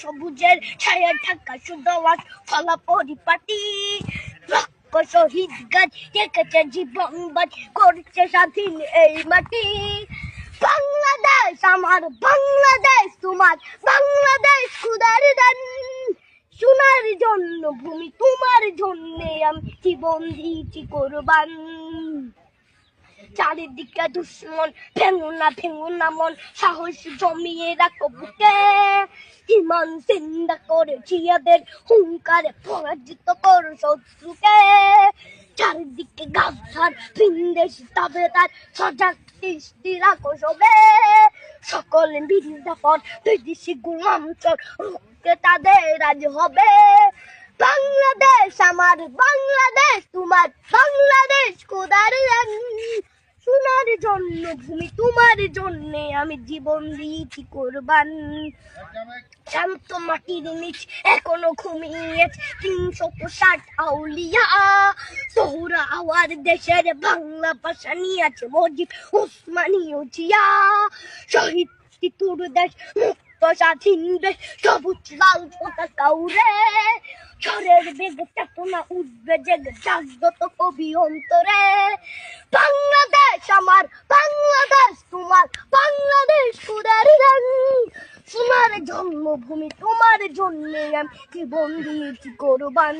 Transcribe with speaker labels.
Speaker 1: সবুজের ছায়া ঢাকা সুদওয়াজ ফলা পরিপাটি রক্ত শহীদ গাছ রেখেছে জীবন বাজ করছে স্বাধীন এই মাটি। বাংলাদেশ আমার, বাংলাদেশ তোমার সোনার জন্য ভূমি তোমার জন্য আমি জীবন দিয়েছি কোরবান। চারিদিকে দুশ্মন ভেঙো না ভেঙো না মন, সাহস জমিয়ে রাখো বুকে। ইমান চিন্তা করে জিয়াদের হুঙ্কারে পরাজিত করো শত্রুকে। চারিদিকে গাছার ভিন্দেশ তবে তার সজাগ দৃষ্টি রাখো সবে। সকল বিদ্যাপন বিদেশি গুলাম চর, রুখতে তাদের আজ হবে। বাংলাদেশ আমার, বাংলাদেশ তোমার, বাংলাদেশ কোদার সোনার জন্য ভূমি, তোমার জন্য আমি জীবন দিয়েছি কোরবান। শান্ত মাটির নিচ এখনও ঘুমিয়ে তিনশো ষাট আউলিয়া। তোহরা আওয়ার দেশের বাংলা ভাষা নিয়ে আছে মজিদ উসমানীয় জিয়া শহীদ তিতুর দেশ মুক্ত স্বাধীন দেশ, সবুজ লাল পতাকা উড়ে। ঝড়ের বেগ চেতনা উঠবে, জেগে জাগ্রত কবি অন্তরে। বাংলাদেশ আমার, বাংলাদেশ তোমার, বাংলাদেশ কুদার সোনার জন্মভূমি, তোমার জন্য আমি জীবন দিয়েছি কোরবান।